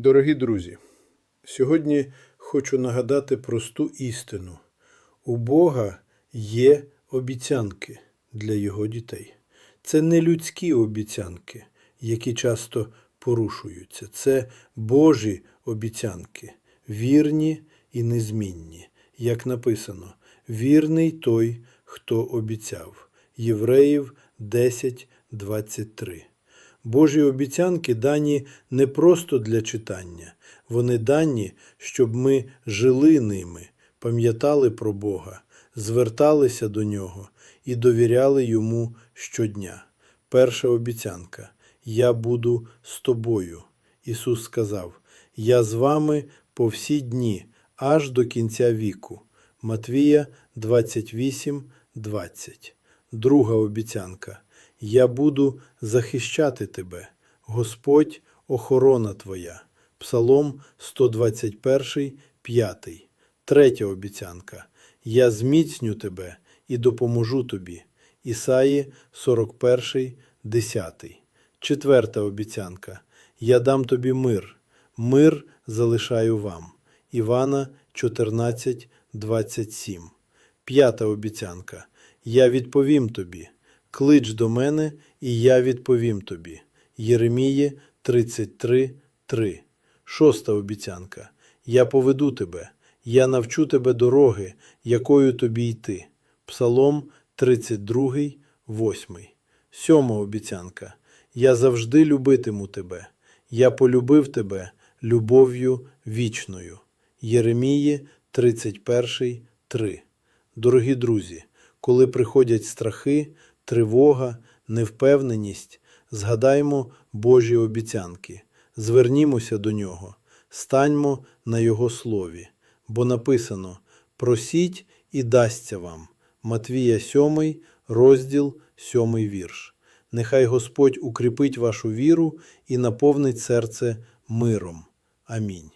Дорогі друзі, сьогодні хочу нагадати просту істину. У Бога є обіцянки для Його дітей. Це не людські обіцянки, які часто порушуються. Це Божі обіцянки, вірні і незмінні. Як написано, вірний той, хто обіцяв. Євреїв 10.23. Божі обіцянки дані не просто для читання, вони дані, щоб ми жили ними, пам'ятали про Бога, зверталися до Нього і довіряли Йому щодня. Перша обіцянка Я буду з тобою. Ісус сказав: Я з вами по всі дні, аж до кінця віку. Матвія 28, 20. Друга обіцянка Я буду захищати тебе, Господь охорона твоя. Псалом 121, 5. Третя обіцянка Я зміцню тебе і допоможу тобі. Ісаї 41, 10. Четверта обіцянка Я дам тобі мир. Мир залишаю вам. Івана 14, 27. П'ята обіцянка. Я відповім тобі. Клич до мене, і я відповім тобі. Єремії 33, 3. Шоста обіцянка. Я поведу тебе, я навчу тебе дороги, якою тобі йти. Псалом 32, 8. Сьома обіцянка. Я завжди любитиму тебе. Я полюбив тебе любов'ю вічною. Єремії 31, 3. Дорогі друзі, коли приходять страхи, тривога, невпевненість, згадаймо Божі обіцянки, звернімося до Нього, станьмо на Його слові, бо написано: просіть і дасться вам. Матвія 7, розділ 7 вірш. Нехай Господь укріпить вашу віру і наповнить серце миром. Амінь.